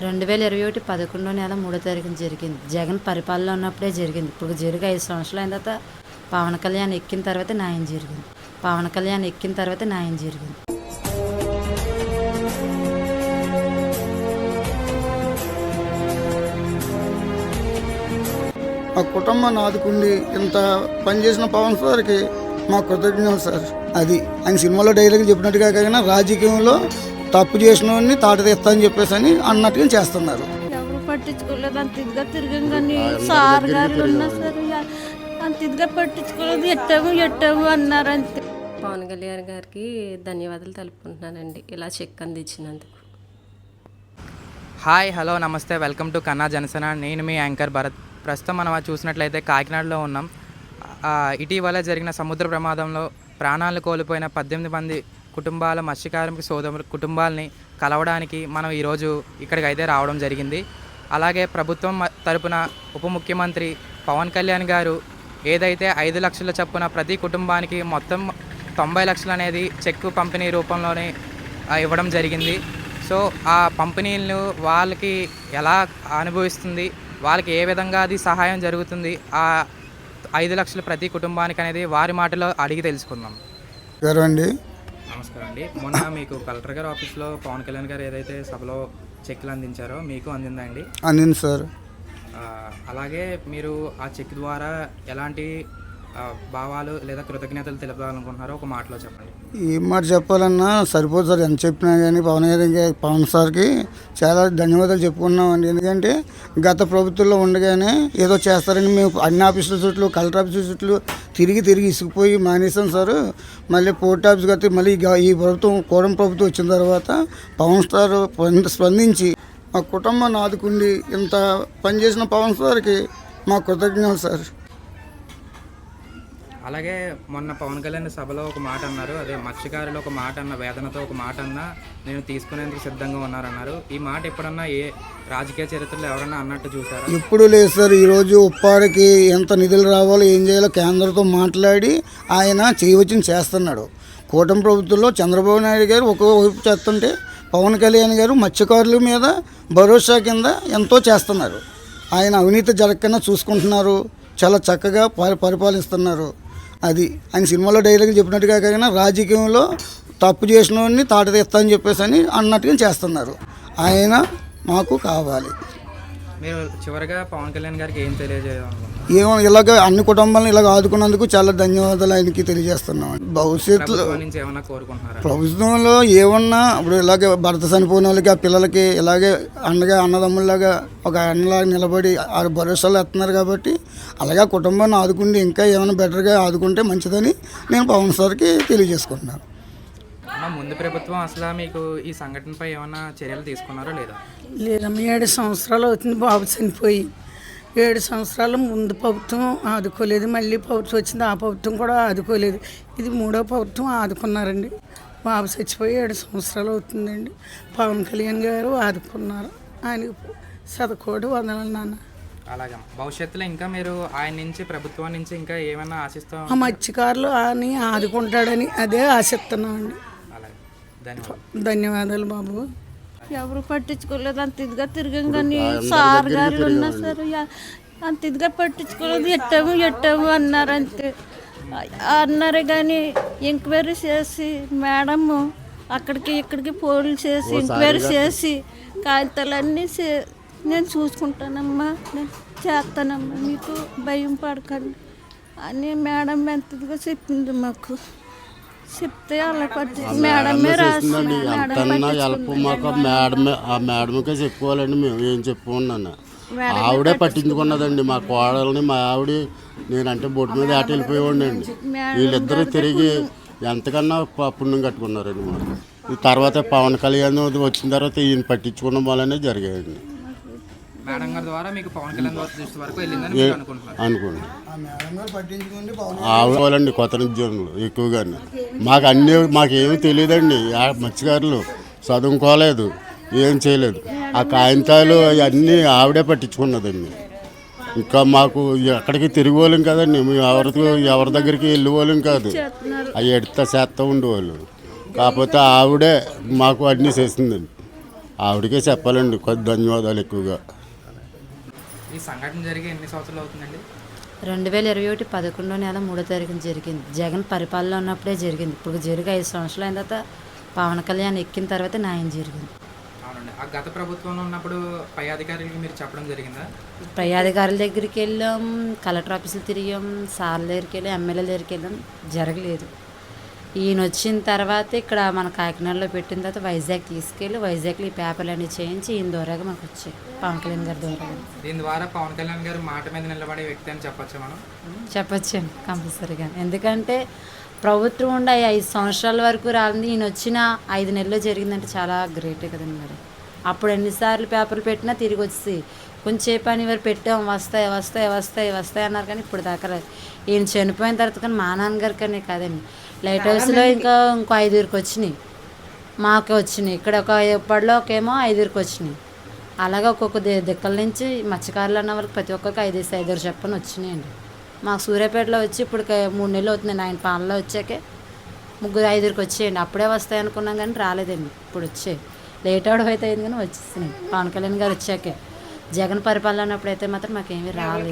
రెండు వేల ఇరవై ఒకటి పదకొండో నెల మూడో తారీఖున జరిగింది. జగన్ పరిపాలన ఉన్నప్పుడే జరిగింది. ఇప్పుడు జరిగి ఐదు సంవత్సరాలు అయిన తర్వాత పవన్ కళ్యాణ్ ఎక్కిన తర్వాత న్యాయం జరిగింది. పవన్ కళ్యాణ్ ఎక్కిన తర్వాత న్యాయం జరిగింది. మా కుటుంబాన్ని ఆదుకుండి ఇంత పనిచేసిన పవన్ సార్కి మా కృతజ్ఞతలు సార్. అది ఆయన సినిమాలో డైలాగ్ చెప్పినట్టుగా కాకుండా రాజకీయంలో తప్పు చేసిన వాడిని తాట తీస్తా అని చెప్పేసి అని అన్నట్టుగా చేస్తున్నారు. ఎవరు పట్టించుకోలేదు? అంత ఇదిగా తిరిగాం కానీ సార్ గారు ఉన్నా సరే అంత ఇదిగా పట్టించుకోలేదు. ఎట్టాము ఎట్టాము అన్నారు అంతే పవన్ కళ్యాణ్ గారికి ధన్యవాదాలు తెలుపుకుంటున్నానండి. ఇలా చెక్ అందించినందుకు. హాయ్ హలో నమస్తే. Welcome to Kanna Janasena. నేను మీ యాంకర్ భరత్. ప్రస్తుతం మనం అది చూసినట్లయితే కాకినాడలో ఉన్నాం. ఇటీవల జరిగిన సముద్ర ప్రమాదంలో ప్రాణాలు కోల్పోయిన పద్దెనిమిది మంది కుటుంబాల మత్స్యకార్మిక సోదరు కుటుంబాలని కలవడానికి మనం ఈరోజు ఇక్కడికి అయితే రావడం జరిగింది. అలాగే ప్రభుత్వం తరపున ఉప ముఖ్యమంత్రి పవన్ కళ్యాణ్ గారు ఏదైతే ఐదు లక్షల చొప్పున ప్రతి కుటుంబానికి మొత్తం తొంభై లక్షలు అనేది చెక్ పంపిణీ రూపంలోనే ఇవ్వడం జరిగింది. సో ఆ పంపిణీలను వాళ్ళకి ఎలా అనుభవిస్తుంది వాళ్ళకి ఏ విధంగా అది సహాయం జరుగుతుంది ఆ ఐదు లక్షలు ప్రతి కుటుంబానికి అనేది వారి మాటలో అడిగి తెలుసుకుందాం. గారు అండి నమస్కారం అండి. మొన్న మీకు కలెక్టర్ గారి ఆఫీస్లో పవన్ కళ్యాణ్ గారు ఏదైతే సభలో చెక్లు అందించారో మీకు అందిందా అండి? అందింది సార్. అలాగే మీరు ఆ చెక్ ద్వారా ఎలాంటి భావాలు లేదా కృతజ్ఞతలు తెలపాలనుకుంటున్నారో ఒక మాటలో చెప్పండి. ఏం మాట చెప్పాలన్నా సరిపోదు సార్ ఎంత చెప్పినా కానీ పవన్ గారికి పవన్ సార్కి చాలా ధన్యవాదాలు చెప్పుకున్నామండి ఎందుకంటే గత ప్రభుత్వంలో ఉండగానే ఏదో చేస్తారని మేము అన్ని ఆఫీసుల చుట్టూ కలెక్టర్ ఆఫీసుల చుట్టూ తిరిగి తిరిగి ఇసుకుపోయి మానేసాం సార్. మళ్ళీ పోర్ట్ ఆఫీస్ కట్టి మళ్ళీ ఈ ప్రభుత్వం కోడం ప్రభుత్వం వచ్చిన తర్వాత పవన్ సార్ స్పందించి మా కుటుంబాన్ని ఆదుకుండి ఇంత పనిచేసిన పవన్ సార్కి మా కృతజ్ఞతలు సార్. అలాగే మొన్న పవన్ కళ్యాణ్ సభలో ఒక మాట అన్నారు. అదే మత్స్యకారులు ఒక మాట అన్న వేదనతో ఒక మాట అన్నా నేను తీసుకునేందుకు సిద్ధంగా ఉన్నారన్నారు. ఈ మాట ఎప్పుడన్నా ఏ రాజకీయ చరిత్రలో ఎవరన్నా అన్నట్టు చూసారా? ఎప్పుడు లేదు సార్. ఈరోజు ఉప్పాడికి ఎంత నిధులు రావాలో ఏం చేయాలో కేంద్రంతో మాట్లాడి ఆయన చేయవచ్చిన చేస్తున్నాడు. కూటమి ప్రభుత్వంలో చంద్రబాబు నాయుడు గారు ఒకవైపు చేస్తుంటే పవన్ కళ్యాణ్ గారు మత్స్యకారుల మీద భరోసా కింద ఎంతో చేస్తున్నారు. ఆయన అవినీతి జరగకుండా చూసుకుంటున్నారు. చాలా చక్కగా పరి పరిపాలిస్తున్నారు. అది. ఆయన సినిమాలో డైలాగ్ చెప్పినట్టుగా కాకుండా రాజకీయంలో తప్పు చేసిన వాడిని తాట తీస్తా అని చెప్పేసి అని అన్నట్టుగా చేస్తున్నారు. ఆయన మాకు కావాలి. మీరు చివరిగా పవన్ కళ్యాణ్ గారికి ఏం తెలియజేయాలి ఏమో ఇలాగ అన్ని కుటుంబాలను ఇలాగ ఆదుకున్నందుకు చాలా ధన్యవాదాలు ఆయనకి తెలియజేస్తున్నాం భవిష్యత్తులో ప్రభుత్వంలో ఏమన్నా ఇప్పుడు ఇలాగే భర్త చనిపోయిన వాళ్ళకి ఆ పిల్లలకి ఇలాగే అండగా అన్నదమ్ముల్లాగా ఒక అన్నలాగా నిలబడి ఆ భరోసాలు ఎత్తున్నారు కాబట్టి అలాగే ఆ కుటుంబాన్ని ఆదుకుంటే ఇంకా ఏమైనా బెటర్గా ఆదుకుంటే మంచిదని నేను పవన్ సార్కి తెలియజేసుకుంటున్నాను. ముందు ప్రభుత్వం అసలు మీకు ఈ సంఘటనపై ఏమైనా చర్యలు తీసుకున్నారో లేదా? లేదమ్మ ఏడు సంవత్సరాలు అవుతుంది బాబు చనిపోయి. ఏడు సంవత్సరాలు ముందు ప్రభుత్వం ఆదుకోలేదు. మళ్ళీ ప్రభుత్వం వచ్చింది ఆ ప్రభుత్వం కూడా ఆదుకోలేదు. ఇది మూడో ప్రభుత్వం ఆదుకున్నారండి. బాబు చచ్చిపోయి ఏడు సంవత్సరాలు అవుతుందండి. పవన్ కళ్యాణ్ గారు ఆదుకున్నారు. ఆయనకు శతకోటి వందనాలు నాన్న. అలాగే భవిష్యత్తులో ఇంకా మీరు ఆయన నుంచి ప్రభుత్వం నుంచి ఇంకా ఏమైనా ఆశిస్తాం ఆ మత్స్యకారులు అని ఆదుకుంటాడని అదే ఆశిస్తున్నామండి. అలాగే. ధన్యవాదాలు ధన్యవాదాలు బాబు. ఎవరు పట్టించుకోలేదు. అంత ఇదిగా తిరిగాం కానీ సార్ గారు ఉన్నా సరే అంత ఇదిగా పట్టించుకోలేదు. ఎట్టాము ఎట్టాము అన్నారు అంతే అన్నారు కానీ ఎంక్వైరీ చేసి మేడం అక్కడికి ఇక్కడికి ఫోన్లు చేసి ఎంక్వైరీ చేసి కాగితాలన్నీ చే- నేను చూసుకుంటానమ్మా నేను చేస్తానమ్మా మీకు భయం పడకండి. అని మేడం ఎంతగా చెప్పింది మాకు. చెప్తే మేడమే రాసి మేడం ఎంతన్నా హెల్ప్ మాకు మేడమే ఆ మేడంకే చెప్పుకోవాలండి. మేము ఏం చెప్పుకున్నాను. ఆవిడే పట్టించుకున్నదండి. మా కోడల్ని మా ఆవిడ నేనంటే బొట్టు మీద ఆట వెళ్ళిపోయేవాడిని అండి. వీళ్ళిద్దరూ తిరిగి ఎంతకన్నా పుణ్యం కట్టుకున్నారండి మాకు. ఈ తర్వాత పవన్ కళ్యాణ్ వచ్చిన తర్వాత ఈయన పట్టించుకున్న వల్లనే జరిగాయండి. మేడం గారి ద్వారా మీకు పవన్ కళ్యాణ్ గారి దృష్టి వరకు వెళ్ళిందని మీరు అనుకుంటున్నారు అనుకోండి ఆ మేడం గారు పట్టించుకుంటే పవన్ ఆవిడండి కొత్త నిరుద్యోగులు ఎక్కువగానే. మాకు అన్నీ మాకేమీ తెలియదండి. ఆ మత్స్యకారులు చదువుకోలేదు ఏం చేయలేదు. ఆ కాగితాలు అవన్నీ ఆవిడే పట్టించుకున్నదండి. ఇంకా మాకు ఎక్కడికి తిరిగి వాళ్ళం కదండి. మేము ఎవరికి ఎవరి దగ్గరికి వెళ్ళి వాళ్ళం కాదు. అవి ఎడతా చేస్తూ ఉండేవాళ్ళు. కాకపోతే ఆవిడే మాకు అన్నీ చేసిందండి. ఆవిడకే చెప్పాలండి కొద్ది ధన్యవాదాలు ఎక్కువగా. ఈ సంఘటన జరిగి ఎన్ని సంవత్సరాలు అవుతుందండి? రెండు వేల ఇరవై ఒకటి పదకొండో నెల మూడో తారీఖున జరిగింది. జగన్ పరిపాలన ఉన్నప్పుడే జరిగింది. ఇప్పుడు జరిగి ఐదు సంవత్సరాలు అయిన తర్వాత పవన్ కళ్యాణ్ ఎక్కిన తర్వాత న్యాయం జరిగింది. అవునండి. ఆ గత ప్రభుత్వంలో ఉన్నప్పుడు పై అధికారులకి మీరు చెప్పడం జరిగిందా? పై అధికారుల దగ్గరికి వెళ్ళాం కలెక్టర్ ఆఫీసులు తిరిగాం సార్ల దగ్గరికి వెళ్ళాం ఎమ్మెల్యేల దగ్గరికి వెళ్ళాం. జరగలేదు. ఈయన వచ్చిన తర్వాత ఇక్కడ మన కాకినాడలో పెట్టిన తర్వాత వైజాగ్ తీసుకెళ్ళి వైజాగ్లో ఈ పేపర్లు అన్నీ చేయించి ఈయన ద్వారాగా మనకు వచ్చాయి పవన్ కళ్యాణ్ గారి ద్వారా దీని ద్వారా పవన్ కళ్యాణ్ గారు మాట మీద నిలబడే వ్యక్తి అని చెప్పొచ్చా మనం? చెప్పొచ్చండి కంపల్సరీగా ఎందుకంటే ప్రభుత్వం ఉండే ఐదు సంవత్సరాల వరకు రాలింది. ఈయన వచ్చిన ఐదు నెలల్లో జరిగిందంటే చాలా గ్రేటే కదండి మరి. అప్పుడు ఎన్నిసార్లు పేపర్లు పెట్టినా తిరిగి వచ్చి కొంచెంసేపు అని వారు పెట్టాం వస్తాయి వస్తాయి వస్తాయి వస్తాయి అన్నారు కానీ ఇప్పుడు దాకా. ఈయన చనిపోయిన తర్వాత కానీ మా నాన్నగారి కానీ కాదండి. లైట్ హౌస్లో ఇంకా ఇంకో ఐదుగురికి వచ్చినాయి. మాకు వచ్చినాయి. ఇక్కడ ఒక ఇప్పటిలో ఒకేమో ఐదుగురికి వచ్చినాయి. అలాగే ఒక్కొక్క ది- దిక్కల నుంచి మత్స్యకారులు అన్న వాళ్ళకి ప్రతి ఒక్కరికి ఐదేసి ఐదుగురు చెప్పని వచ్చినాయండి మాకు సూర్యాపేటలో వచ్చి ఇప్పుడు మూడు నెలలు అవుతుంది ఆయన పాలనలో వచ్చాకే ముగ్గురు ఐదుగురికి వచ్చేయండి. అప్పుడే వస్తాయి అనుకున్నాం కానీ రాలేదండి. ఇప్పుడు వచ్చాయి. లేట్ అవడం అయితే అయింది కానీ వచ్చేసినాయి పవన్ కళ్యాణ్ గారు వచ్చాకే. జగన్ పరిపాలన ఉన్నప్పుడు అయితే మాత్రం మాకేమీ రాలేదు.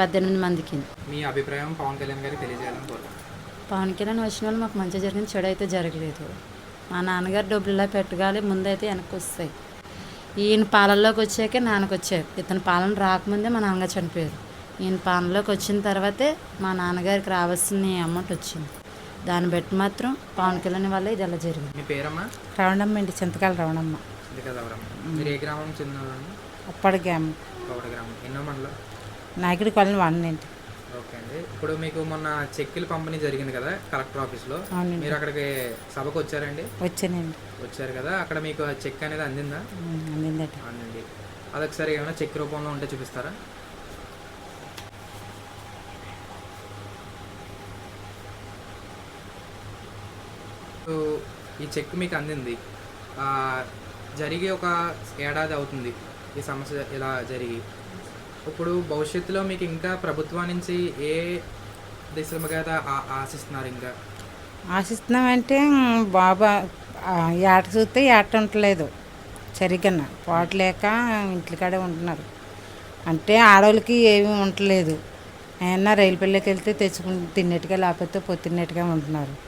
పద్దెనిమిది మందికి మీ అభిప్రాయం పవన్ కళ్యాణ్ గారికి తెలియజేయాలని పవన్ కళ్యాణ్ వచ్చిన వాళ్ళు మాకు మంచి జరిగింది చెడు అయితే జరగలేదు. మా నాన్నగారు డబ్బులు ఇలా పెట్టగాలి ముందైతే వెనక్కి వస్తాయి ఈయన పాలనలోకి వచ్చాకే నాన్నకు వచ్చారు ఇతని పాలన రాకముందే మా నాన్నగారు చనిపోయారు. ఈయన పాలనలోకి వచ్చిన తర్వాతే మా నాన్నగారికి రావాల్సిన అమౌంట్ వచ్చింది. దాన్ని బట్టి మాత్రం పవన్ కళ్యాణ్ వల్ల ఇది ఎలా జరిగింది. మీ పేరమ్మా? రవణమ్మ అండి చింతకాల రవణమ్మ. ఇది కదా మీరు ఏ గ్రామం చెందినవారండి అప్పటికి గౌడ గ్రామం. ఎన్నో మండలం? నాయకుడి కాలనీ వాడినండి ఓకే అండి. ఇప్పుడు మీకు మొన్న చెక్కులు పంపిణీ జరిగింది కదా కలెక్టర్ ఆఫీస్లో. మీరు అక్కడికి సభకు వచ్చారండి? వచ్చానండి. వచ్చారు కదా. అక్కడ మీకు ఆ చెక్ అనేది అందిందా? అందిందట. అందండి అదొకసారి ఏమైనా చెక్ రూపంలో ఉంటే చూపిస్తారా? సో, ఈ చెక్ మీకు అందింది. జరిగి ఒక ఏడాది అవుతుంది ఈ సమస్య ఇలా జరిగి. ఇప్పుడు భవిష్యత్తులో మీకు ఇంకా ప్రభుత్వం నుంచి ఏ దిశగా ఆ- ఆశిస్తున్నారు ఇంకా? ఆశిస్తున్నామంటే బాబా ఏట చూస్తే ఏట ఉండలేదు సరిగ్గా పోవట్లేక ఇంటికాడే ఉంటున్నారు. అంటే ఆడవాళ్ళకి ఏమీ ఉండలేదు అయినా రైలు పిల్లకి వెళ్తే తెచ్చుకుని తిన్నట్టుగా లేకపోతే పొత్తిన్నట్టుగా ఉంటున్నారు.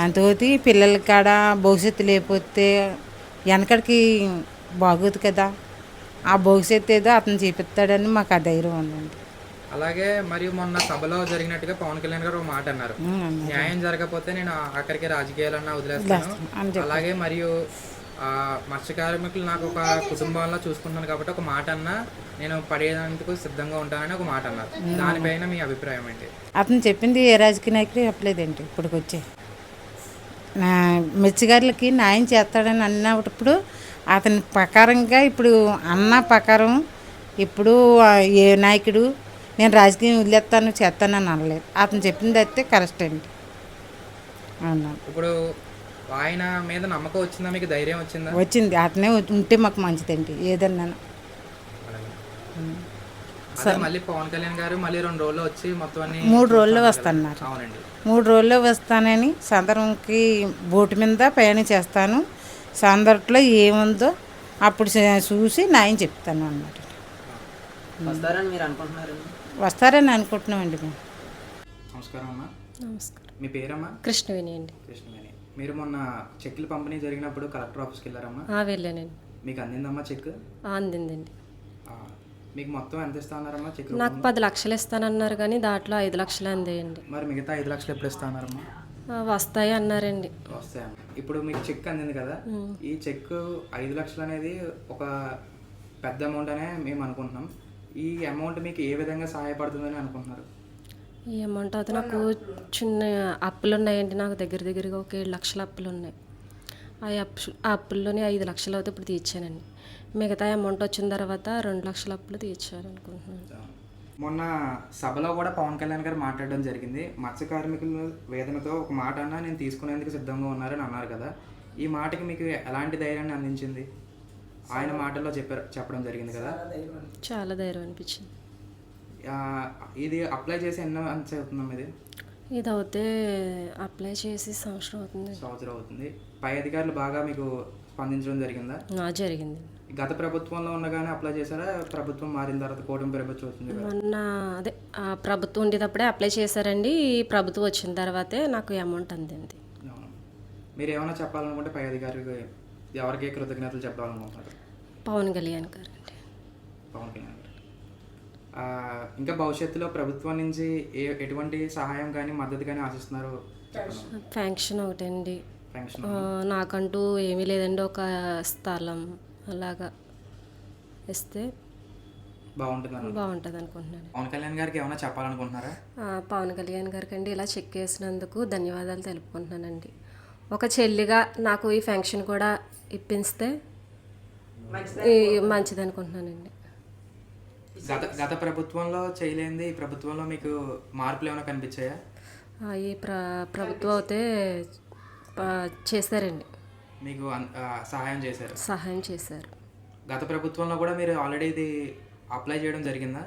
అంతకోతి పిల్లల కాడ భవిష్యత్తు లేకపోతే వెనకడికి బాగోదు కదా. ఆ భవిష్యత్తు ఏదో అతను చూపిస్తాడని మాకు ఆ ధైర్యం ఉందండి. అలాగే మరియు మొన్న సభలో జరిగినట్టుగా పవన్ కళ్యాణ్ గారు ఒక మాట అన్నారు. న్యాయం జరగకపోతే నేను అక్కడికి రాజకీయాలన్నా వదిలేస్తాను. అలాగే మరియు ఆ, మత్స్య కార్మికులు నాకు ఒక కుటుంబంలో చూసుకుంటాను కాబట్టి ఒక మాట అన్నా నేను పడేందుకు సిద్ధంగా ఉంటానని ఒక మాట అన్నారు. దానిపైన మీ అభిప్రాయం ఏంటి? అతను చెప్పింది ఏ రాజకీయ నాయకుడు చెప్పలేదండి. ఇప్పటికి వచ్చి నా మెచ్చిగారులకి న్యాయం చేస్తాడని అన్నప్పుడు అతని ప్రకారంగా ఇప్పుడు అన్న ప్రకారం ఇప్పుడు ఏ నాయకుడు నేను రాజకీయం వదిలేస్తాను చేస్తానని అనలేదు. అతను చెప్పింది అయితే కరెక్ట్ అండి. అవునా? ఇప్పుడు ఆయన మీద నమ్మకం వచ్చిందా? మీకు ధైర్యం వచ్చిందా? వచ్చింది. అతనే ఉంటే మాకు మంచిదండి. ఏదన్నా అదే మళ్ళీ పవన్ కళ్యాణ్ గారు మళ్ళీ రెండు రోజులు వచ్చి మొత్తం అన్ని మూడు రోజుల్లో వస్తాన్నారు మూడు రోజుల్లో వస్తానని సందర్భంకి బోటు మీద ప్రయాణం చేస్తాను. సందర్భంలో ఏముందో అప్పుడు చూసి న్యాయం చెప్తాను అన్నమాట. వస్తారని మీరు అనుకుంటున్నారండి? వస్తారని అనుకుంటున్నామండి మేము. నమస్కారం అమ్మా. నమస్కారం. మీ పేరమ్మా? కృష్ణవేణి అండి. కృష్ణవేణి. మీరు మొన్న చెక్కులు పంపిణీ జరిగినప్పుడు కలెక్టర్ ఆఫీస్కి వెళ్ళారమ్మా? ఆ, వెళ్ళానండి. మీకు అందిందమ్మా చెక్ ఆ, అందిందండి. ఆ, మీకు మొత్తం ఎంత ఇస్తా ఉన్నారమ్మా చెక్ నాకు పది లక్షలు ఇస్తానన్నారు కానీ దాంట్లో ఐదు లక్షలు అందేయండి మరి మిగతా ఐదు లక్షలు ఎప్పుడు ఇస్తా ఉన్నారమ్మా ఆ, వస్తాయి అన్నారండి. వస్తాయమ్మా. ఇప్పుడు మీకు చెక్ అందింది కదా? ఈ చెక్ ఐదు లక్షలు అనేది ఒక పెద్ద అమౌంట్ అనే మేము అనుకుంటున్నాం. ఈ అమౌంట్ మీకు ఏ విధంగా సహాయపడుతుందని అనుకుంటున్నారు? ఈ అమౌంట్ అయితే నాకు చిన్న అప్పులు ఉన్నాయండి. నాకు దగ్గర దగ్గరగా ఒక ఏడు లక్షల అప్పులు ఉన్నాయి. ఆ అప్పు ఆ అప్పుల్లోనే ఐదు లక్షలు అయితే ఇప్పుడు తీర్చానండి. మిగతా అమౌంట్ వచ్చిన తర్వాత రెండు లక్షల అప్పులు తీర్చాలనుకుంటున్నాను. మొన్న సభలో కూడా పవన్ కళ్యాణ్ గారు మాట్లాడడం జరిగింది. మత్స్య కార్మికుల వేదనతో ఒక మాట అన్నా నేను తీసుకునేందుకు సిద్ధంగా ఉన్నారని అన్నారు కదా. ఈ మాటకి మీకు ఎలాంటి ధైర్యాన్ని అందించింది? ఆయన మాటల్లో చెప్పారు చెప్పడం జరిగింది కదా. చాలా ధైర్యం అనిపించింది. ఇది అప్లై చేసి ఎన్నో మంత్స్ అవుతుందమ్మా ఇది? ఇది అవుతే అప్లై చేసి సంవత్సరం అవుతుంది. సంవత్సరం అవుతుంది. పై అధికారులు బాగా మీకు స్పందించడం జరిగిందా? జరిగింది. గత ప్రభుత్వంలో ఉండగానే అప్లై చేశారా? ప్రభుత్వం మారిన తర్వాత కూటమి ప్రభుత్వం వచ్చింది మొన్న అదే ప్రభుత్వం ఉండేటప్పుడే అప్లై చేశారండి. ఈ ప్రభుత్వం వచ్చిన తర్వాతే నాకు అమౌంట్ అందింది. మీరు ఏమైనా చెప్పాలనుకుంటే పై అధికారికి ఎవరికి కృతజ్ఞతలు చెప్పాలనుకుంటున్నారు? పవన్ కళ్యాణ్ గారు అండి. పవన్ కళ్యాణ్ గారు. ఇంకా భవిష్యత్తులో ప్రభుత్వం నుంచి ఏ ఎటువంటి సహాయం కానీ మద్దతు కానీ ఆశిస్తున్నారు. ఫంక్షన్ ఒకటండి. నాకంటూ ఏమీ లేదండి. ఒక స్థలం అలాగా ఇస్తే బాగుంటుంది బాగుంటుంది అనుకుంటున్నాను పవన్ కళ్యాణ్ గారికి ఏమైనా చెప్పాలనుకుంటున్నారా? పవన్ కళ్యాణ్ గారికి అండి ఇలా చెక్ వేసినందుకు ధన్యవాదాలు తెలుపుకుంటున్నానండి. ఒక చెల్లిగా నాకు ఈ ఫంక్షన్ కూడా ఇప్పిస్తే మంచిది అనుకుంటున్నానండి గత గత ప్రభుత్వంలో చేయలేనిది ఈ ప్రభుత్వంలో మీకు మార్పులు ఏమైనా కనిపించాయా? ఈ ప్ర ప్రభుత్వం అయితే చేశారండి మీకు సహాయం చేశారు? సహాయం చేశారు. గత ప్రభుత్వంలో కూడా మీరు ఆల్రెడీ ఇది అప్లై చేయడం జరిగిందా?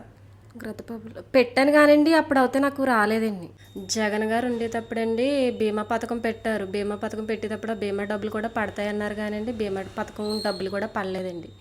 గత ప్రభుత్వం పెట్టాను కానండి అప్పుడు అయితే నాకు రాలేదండి. జగన్ గారు ఉండేటప్పుడండి బీమా పథకం పెట్టారు. బీమా పథకం పెట్టేటప్పుడు బీమా డబ్బులు కూడా పడతాయన్నారు కానండి బీమా పథకం డబ్బులు కూడా పడలేదండి.